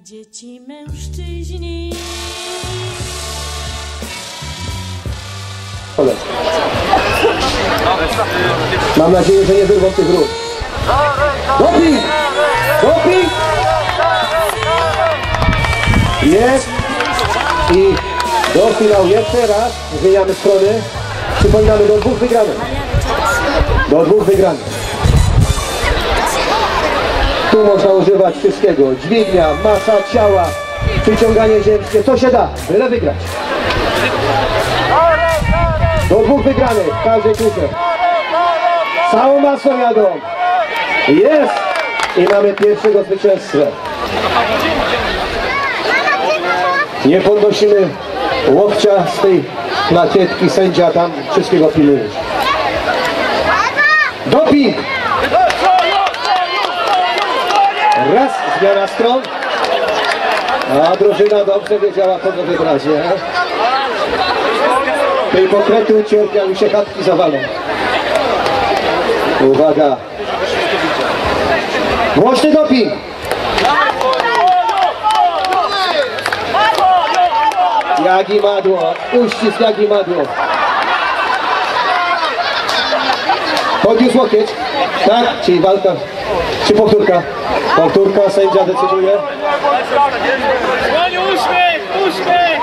gdzie ci mężczyźni? Mam nadzieję, że nie wyrwą tych rur. Doping! Doping! Jest! I do finału jeszcze raz zmieniamy strony. Przypominamy do dwóch wygranych. Do dwóch wygranych. Tu można używać wszystkiego. Dźwignia, masa ciała, przyciąganie ziemskie. Co się da? Byle wygrać. Do dwóch wygranych w każdej kurze. Całą masą jadą. Jest! I mamy pierwszego zwycięzcę. Nie podnosimy łokcia z tej plakietki. Sędzia tam wszystkiego pilnuje. Doping! Raz, zmiana stron. A drużyna dobrze wiedziała kogo wybrać? Tej pokrety ucierpiał się chatki zawalą. Uwaga. Głośny doping. Jagi madło. Uścisk jagi madło. Podniósł łokieć. Tak, czyli walka. Czy powtórka? Powtórka, sędzia decyduje. Uśmiech, uśmiech!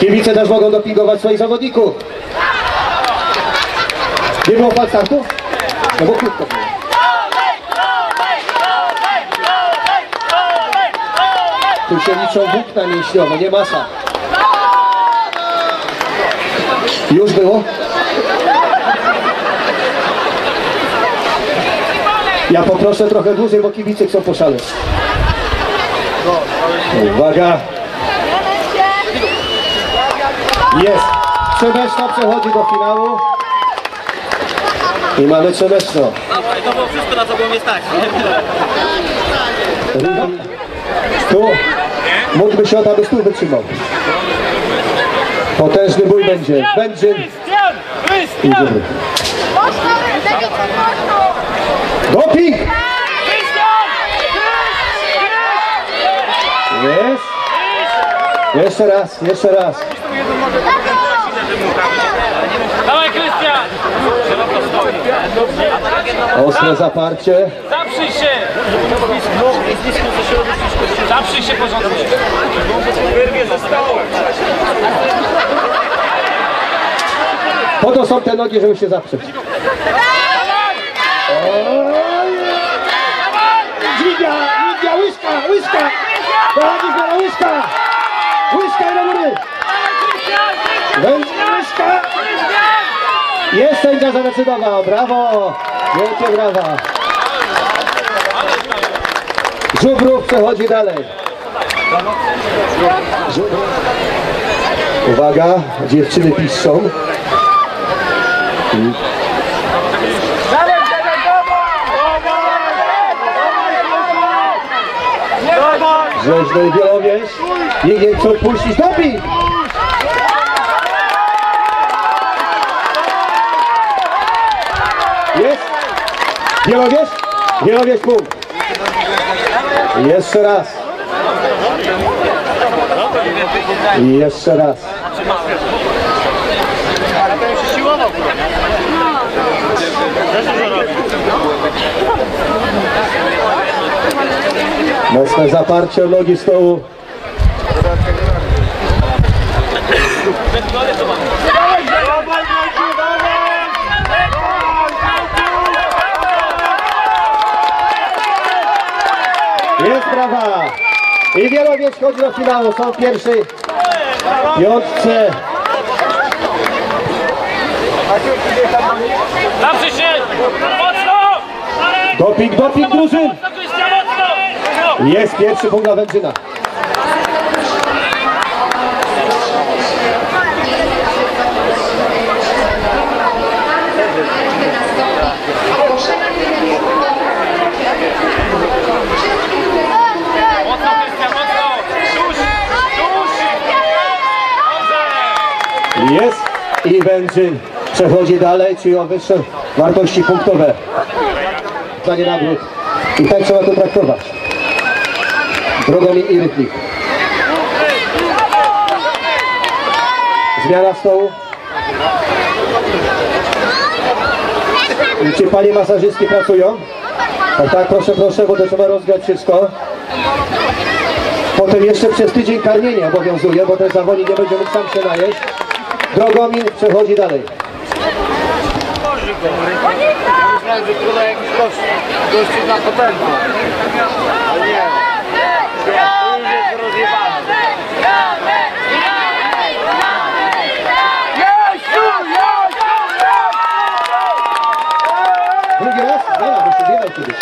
Kibice też mogą dopingować swoich zawodników. Nie było fal startu? No bo krótko było. Tu się liczą włókna mięśniowe, nie masa. Już było? Ja poproszę trochę dłużej, bo kibice chcą poszaleć. Uwaga! Jest! Trzemeszno przechodzi do finału. I mamy Trzemeszno. To było wszystko, na co było mnie stać. Tu mógłby się o to, aby stół wytrzymał. Potężny bój będzie. Będzie. Krystian! Krystian! Doping! Jest. Jeszcze raz, jeszcze raz. Dawaj, Krystian! Ostre zaparcie. Zaprzyj się! Zaprzyj się porządnie. Po to są te nogi, żeby się zaprzeć. Dźwignia, dźwignia, łyżka, łyżka! Dochodzisz na łyżka! Łyżka i do góry! Łyżka! Jest sędzia zadecydował, brawo! Wielkie brawa! Żubrów przechodzi dalej. Uwaga, dziewczyny piszczą. Rzeźno i Białowieś. Nikt nie chce odpuścić. Doping! Jest? Białowieś? Białowieś punkt. Jeszcze raz. Jeszcze raz. Mocne zaparcie o nogi stołu. Jest brawa. I Wielowiec chodzi do finału. Są pierwszy piątce. Zaprzyj się! Mocno! Doping, doping drużyn. Jest pierwszy punkt dla! Dobrze! Jest i Wędrzyn przechodzi dalej, czyli o wyższe wartości punktowe. Zdanie nagród I tak trzeba to traktować. Drogomir i Rytlik. Zmiana stołu. Czy panie masażystki pracują? Tak, tak, proszę, proszę, bo to trzeba rozgrać wszystko. Potem jeszcze przez tydzień karmienie obowiązuje, bo ten zawodnik nie będzie mógł sam się najeść. Drogomir przechodzi dalej. Myślałem, że tutaj jakiś gość, gość na potęgu. Nie. To już jest rozjebane. Drugi Dobra, bo się kiedyś.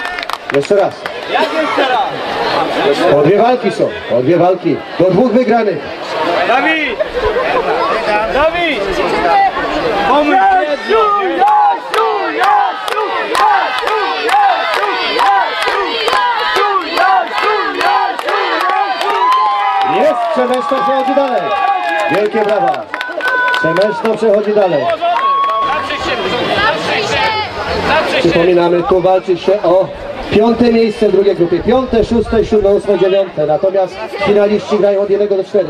Jeszcze raz. Jak jeszcze raz? Po dwie walki są, po dwie walki. Do dwóch wygranych. Dawid! Dawid! Pomyśl jedno. Jest, Przemeszno przechodzi dalej. Wielkie brawa. Przemeszno przechodzi dalej. Przypominamy, tu walczy się o piąte miejsce w drugiej grupie. Piąte, szóste, siódme, ósme, dziewiąte. Natomiast finaliści grają od 1 do 4.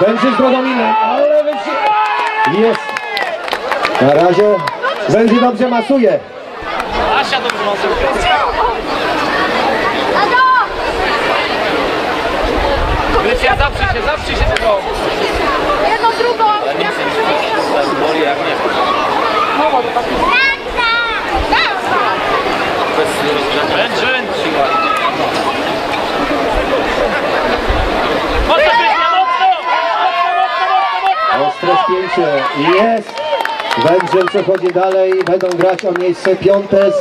Będzie z Drodominem, ale będzie... Jest. Na razie będzie dobrze masuje. Asia dobrze masuje. Grycia, zaprzyj się, zaprzyj się tego. Jedną, drugą! Jak nie. Ręcz, ręcz. Mocno, Jest. Wędrzel przechodzi dalej. Będą grać o miejsce piąte.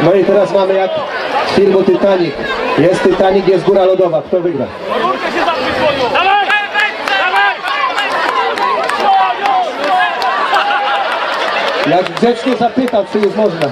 No i teraz mamy jak z filmu Titanic. Jest Titanic, jest góra lodowa. Kto wygra? Górkę się zaprzyj swoją. Dawaj! Dawaj! Jak grzecznie zapytał, czy już można.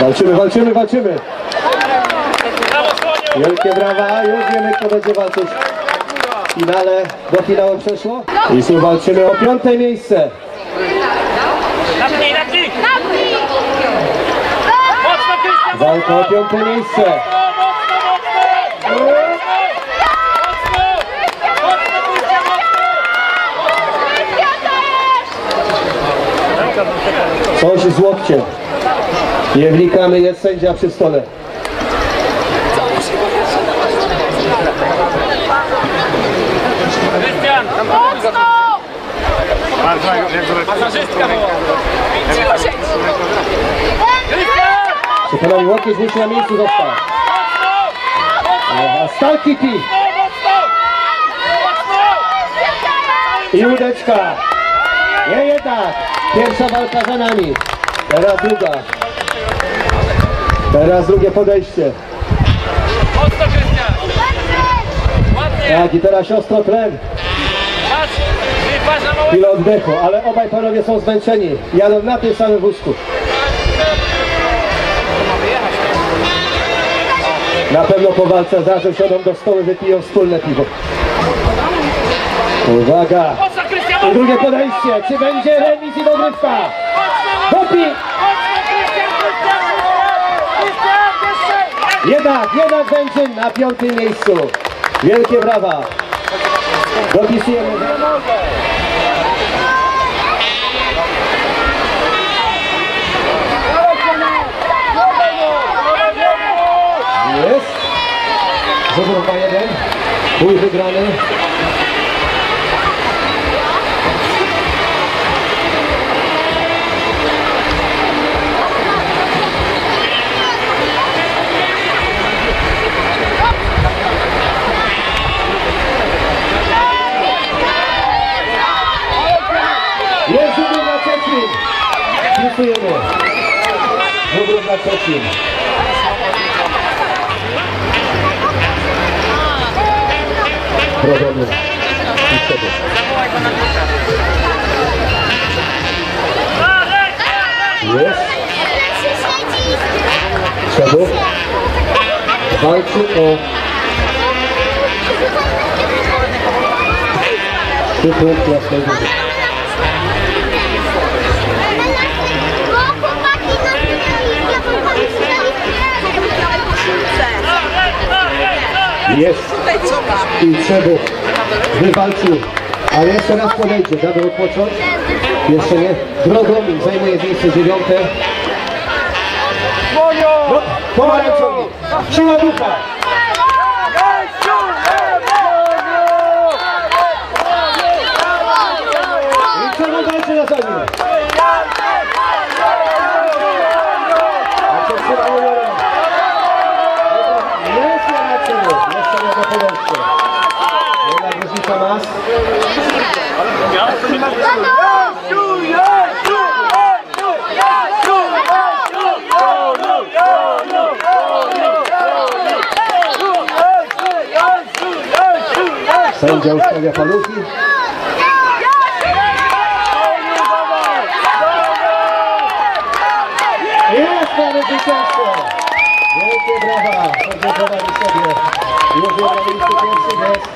Walczymy, walczymy, walczymy. Wielkie brawa. Już wiemy, kto będzie walczyć finale. Do finału przeszło. I tu walczymy o piąte miejsce. Walka o piąte miejsce. Coś z łokciem. Nie wnikamy, jest sędzia przy stole. Masażystka! Przekonany łokieć musi na miejscu! A stal Kitty i łódeczka. Nie jednak. Pierwsza walka za nami. Teraz druga. Teraz drugie podejście. Mocno, Krystian! Ładnie! Tak i teraz siostro tlen. Chwilę oddechu, ale obaj panowie są zmęczeni. Jadą na tym samym wózku. Na pewno po walce zaraz siądą do stołu, wypiją wspólne piwo. Uwaga! I drugie podejście. Czy będzie remis i dogrywka? Jeszcze! Jednak, jednak będzie na piątym miejscu. Wielkie brawa. Dopisujemy. Rzut 2-1. Bój wygrany. Jest na trzecim. Dziękujemy. Rzut na trabalhou. Isso é bom. Yes. Isso é bom. Right on. Two points left. Jest. I Trzebów wywalczył. Ale jeszcze raz podejdzie, damy odpocząć. Jeszcze nie. Drogą zajmuje miejsce dziewiąte. No, pomarańczowy. Siła ducha. I na zadnie. A przed chwilą numerem. Jest na tyłu. Jeszcze nie do podejścia. Jednak różnica mas. Sędzia ustawia paluchi. Jest mamy zwycięstwo! Wielkie brawa! Sędzia prowadzi sobie. Już na miejscu pierwszym jest